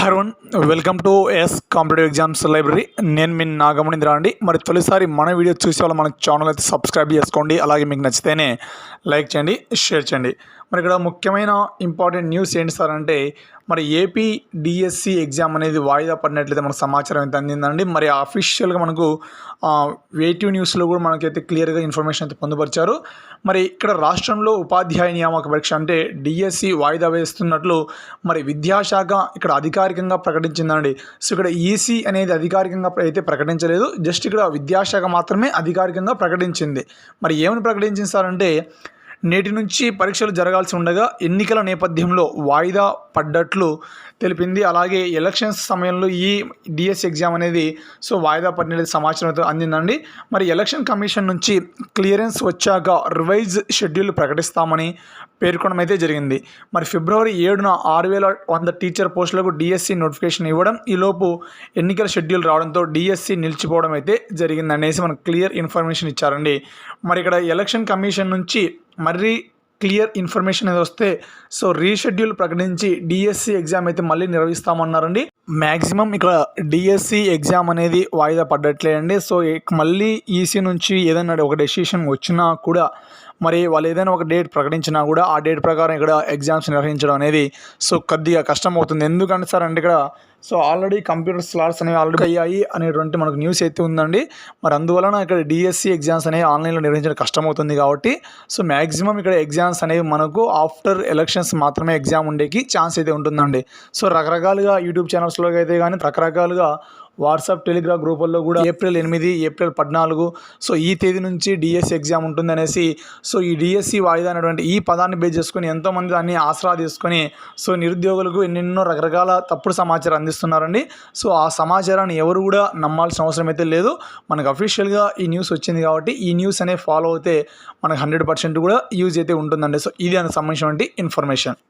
హరోన్ welcome to S competitive exams library నేను మీ నాగమణింద్ర అండి. మరి తొలిసారి మన వీడియో చూసే వాళ్ళు మన ఛానల్ అయితే సబ్స్క్రైబ్ చేసుకోండి. అలాగే మీకు నచ్చితేనే లైక్ చేయండి షేర్ చేయండి. మరి ఇక్కడ ముఖ్యమైన ఇంపార్టెంట్ న్యూస్ ఏంటి సార్ అంటే మరి ఏపీ డిఎస్సి ఎగ్జామ్ అనేది వాయిదా పడినట్లయితే మనకు సమాచారం అయితే అందిందండి. మరి అఫీషియల్గా మనకు వేటివ్ న్యూస్లో కూడా మనకైతే క్లియర్గా ఇన్ఫర్మేషన్ అయితే పొందుపరిచారు. మరి ఇక్కడ రాష్ట్రంలో ఉపాధ్యాయ నియామక పరీక్ష అంటే డిఎస్సి వాయిదా వేస్తున్నట్లు మరి విద్యాశాఖ ఇక్కడ అధికారికంగా ప్రకటించిందండి. సో ఇక్కడ ఈసీ అనేది అధికారికంగా అయితే ప్రకటించలేదు. జస్ట్ ఇక్కడ విద్యాశాఖ మాత్రమే అధికారికంగా ప్రకటించింది. మరి ఏమని ప్రకటించింది సార్ అంటే నేటి నుంచి పరీక్షలు జరగాల్సి ఉండగా ఎన్నికల నేపథ్యంలో వాయిదా పడ్డట్లు తెలిపింది. అలాగే ఎలక్షన్స్ సమయంలో ఈ డిఎస్ ఎగ్జామ్ అనేది సో వాయిదా పడిన సమాచారం అందిందండి. మరి ఎలక్షన్ కమిషన్ నుంచి క్లియరెన్స్ వచ్చాక రివైజ్ షెడ్యూల్ ప్రకటిస్తామని పేర్కొనడం అయితే జరిగింది. మరి ఫిబ్రవరి ఏడున ఆరు వేల వంద టీచర్ పోస్టులకు డిఎస్సి నోటిఫికేషన్ ఇవ్వడం ఈలోపు ఎన్నికల షెడ్యూల్ రావడంతో డిఎస్సి నిలిచిపోవడం అయితే జరిగింది అనేసి మనకు క్లియర్ ఇన్ఫర్మేషన్ ఇచ్చారండి. మరి ఇక్కడ ఎలక్షన్ కమిషన్ నుంచి మరీ క్లియర్ ఇన్ఫర్మేషన్ అనేది వస్తే సో రీషెడ్యూల్ ప్రకటించి డిఎస్సి ఎగ్జామ్ అయితే మళ్ళీ నిర్వహిస్తామన్నారండి. మ్యాక్సిమం ఇక్కడ డిఎస్సి ఎగ్జామ్ అనేది వాయిదా పడ్డట్లేదండి. సో మళ్ళీ ఈసీ నుంచి ఏదైనా ఒక డెసిషన్ వచ్చినా కూడా మరి వాళ్ళు ఏదైనా ఒక డేట్ ప్రకటించినా కూడా ఆ డేట్ ప్రకారం ఇక్కడ ఎగ్జామ్స్ నిర్వహించడం అనేది సో కొద్దిగా కష్టం అవుతుంది ఎందుకంటే సార్ అంటే ఇక్కడ సో ఆల్రెడీ కంప్యూటర్ స్లాట్స్ అనేవి ఆల్రెడీ అయ్యాయి అనేటువంటి మనకు న్యూస్ అయితే ఉందండి. మరి అందువలన ఇక్కడ డిఎస్సి ఎగ్జామ్స్ అనేవి ఆన్లైన్లో నిర్వహించడం కష్టమవుతుంది కాబట్టి సో మ్యాక్సిమం ఇక్కడ ఎగ్జామ్స్ అనేవి మనకు ఆఫ్టర్ ఎలక్షన్స్ మాత్రమే ఎగ్జామ్ ఉండేకి ఛాన్స్ అయితే ఉంటుందండి. సో రకరకాలుగా యూట్యూబ్ ఛానల్స్లో అయితే కానీ రకరకాలుగా వాట్సాప్ టెలిగ్రామ్ గ్రూపుల్లో కూడా ఏప్రిల్ ఎనిమిది ఏప్రిల్ పద్నాలుగు. సో ఈ తేదీ నుంచి డిఎస్సి ఎగ్జామ్ ఉంటుంది అనేసి సో ఈ డిఎస్సి వాయిదా అనేటువంటి ఈ పదాన్ని బేస్ చేసుకొని ఎంతోమంది దాన్ని ఆసరా తీసుకొని సో నిరుద్యోగులకు ఎన్నెన్నో రకరకాల తప్పుడు సమాచారం అందిస్తున్నారండి. సో ఆ సమాచారాన్ని ఎవరు కూడా నమ్మాల్సిన అవసరం అయితే లేదు. మనకు అఫీషియల్గా ఈ న్యూస్ వచ్చింది కాబట్టి ఈ న్యూస్ అనేది ఫాలో అయితే మనకు హండ్రెడ్ పర్సెంట్ కూడా యూజ్ అయితే ఉంటుందండి. సో ఇది దానికి సంబంధించినటువంటి ఇన్ఫర్మేషన్